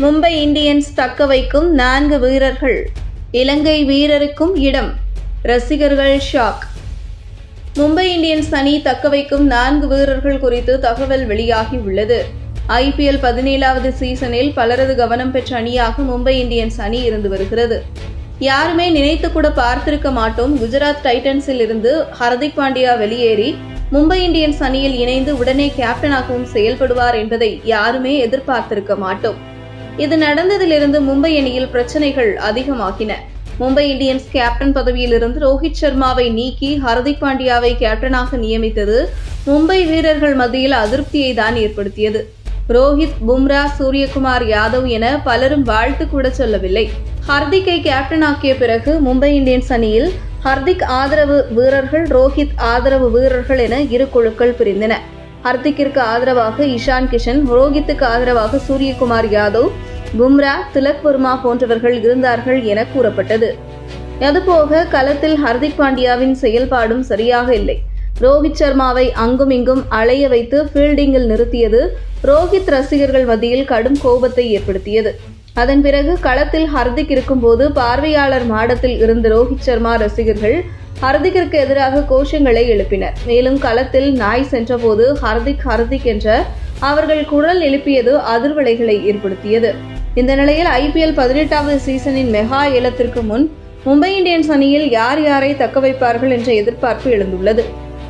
Mumbai Indians தக்க வைக்கும் நான்கு வீரர்கள். இலங்கை வீரருக்கும் இடம். ரசிகர்கள் ஷாக். மும்பை இந்தியன்ஸ் அணி தக்க வைக்கும் நான்கு வீரர்கள் குறித்து தகவல் வெளியாகி உள்ளது. ஐபிஎல் பதினேழாவது சீசனில் பலரது கவனம் பெற்ற அணியாக மும்பை இந்தியன்ஸ் அணி இருந்து வருகிறது. யாருமே நினைத்து கூட பார்த்திருக்க மாட்டோம். குஜராத் டைட்டன்ஸில் இருந்து ஹர்திக் பாண்டியா வெளியேறி மும்பை இந்தியன்ஸ் அணியில் இணைந்து உடனே கேப்டனாகவும் செயல்படுவார் என்பதை யாருமே எதிர்பார்த்திருக்க மாட்டோம். இது நடந்ததிலிருந்து மும்பை அணியில் பிரச்சனைகள் அதிகமாகின. மும்பை இந்தியன்ஸ் கேப்டன் பதவியிலிருந்து ரோஹித் சர்மாவை நீக்கி ஹர்திக் பாண்டியாவை கேப்டனாக நியமித்தது மும்பை வீரர்கள் மத்தியில் அதிருப்தியை தான் ஏற்படுத்தியது. ரோஹித் பும்ரா சூரியகுமார் யாதவ் என பலரும் வாழ்த்து கூட சொல்லவில்லை. ஹர்திக்கை கேப்டனாக்கிய பிறகு மும்பை இந்தியன்ஸ் அணியில் ஹர்திக் ஆதரவு வீரர்கள் ரோஹித் ஆதரவு வீரர்கள் என இரு குழுக்கள் பிரிந்தன. ஹர்திக்கிற்கு ஆதரவாக இஷான் கிஷன் ரோஹித்துக்கு ஆதரவாக சூரியகுமார் யாதவ் பும்ரா திலக் வர்மா போன்றவர்கள் இருந்தார்கள் என கூறப்பட்டது. அதுபோக களத்தில் ஹர்திக் பாண்டியாவின் செயல்பாடும் சரியாக இல்லை. ரோஹித் சர்மாவை அங்கும் இங்கும் அலைய வைத்து ஃபீல்டிங்கில் நிறுத்தியது ரோஹித் ரசிகர்கள் மத்தியில் கடும் கோபத்தை ஏற்படுத்தியது. அதன் பிறகு களத்தில் ஹர்திக் இருக்கும்போது பார்வையாளர் மாடத்தில் இருந்த ரோஹித் சர்மா ரசிகர்கள் ஹர்திக்கிற்கு எதிராக கோஷங்களை எழுப்பினர். மேலும் களத்தில் நாய் சென்றபோது ஹர்திக் ஹர்திக் என்ற அவர்கள் குரல் எழுப்பியது அதிர்வலைகளை ஏற்படுத்தியது. இந்த நிலையில் ஐபிஎல் பதினெட்டாவது சீசனின் மெகா ஏலத்திற்கு முன் மும்பை இந்தியன்ஸ் அணியில் யார் யாரை தக்க வைப்பார்கள் என்ற எதிர்பார்ப்பு எழுந்துள்ளது.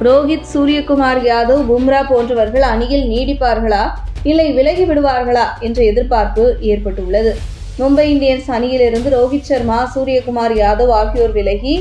ரோஹித் சூரியகுமார் யாதவ் பும்ரா போன்றவர்கள் அணியில் நீடிப்பார்களா இல்லை விலகி விடுவார்களா என்ற எதிர்பார்ப்பு ஏற்பட்டுள்ளது. மும்பை இந்தியன்ஸ் அணியிலிருந்து ரோஹித் சர்மா சூரியகுமார் யாதவ் ஆகியோர் விலகி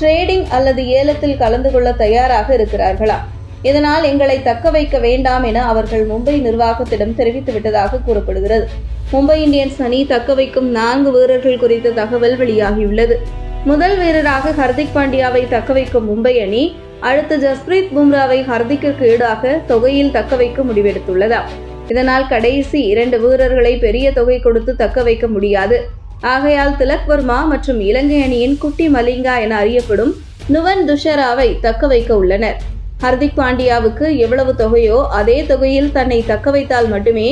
ட்ரேடிங் அல்லது ஏலத்தில் கலந்து கொள்ள தயாராக இருக்கிறார்களா? இதனால் எங்களை தக்க வைக்க வேண்டாம் என அவர்கள் மும்பை நிர்வாகத்திடம் தெரிவித்து விட்டதாக கூறப்படுகிறது. மும்பை இந்தியன்ஸ் அணி தக்க வைக்கும் நான்கு வீரர்கள் குறித்த தகவல் வெளியாகியுள்ளது. முதல் வீரராக ஹர்திக் பாண்டியாவை தக்க வைக்கும் மும்பை அணி அடுத்து ஜஸ்பிரீத் பும்ராவை ஹர்திக்கிற்கு ஈடாக தொகையில் தக்க வைக்க முடிவெடுத்துள்ளதா. இதனால் கடைசி இரண்டு வீரர்களை பெரிய தொகை கொடுத்து தக்க வைக்க முடியாது. ஆகையால் திலக் வர்மா மற்றும் இலங்கை அணியின் குட்டி மலிங்கா என அறியப்படும் நுவன் துஷராவை தக்க வைக்க உள்ளனர். ஹர்திக் பாண்டியாவுக்கு எவ்வளவு தொகையோ அதே தொகையில் தன்னை தக்க வைத்தால் மட்டுமே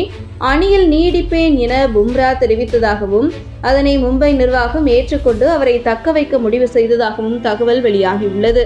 அணியில் நீடிப்பேன் என பும்ரா தெரிவித்ததாகவும் அதனை மும்பை நிர்வாகம் ஏற்றுக்கொண்டு அவரை தக்க வைக்க முடிவு செய்ததாகவும் தகவல் வெளியாகியுள்ளது.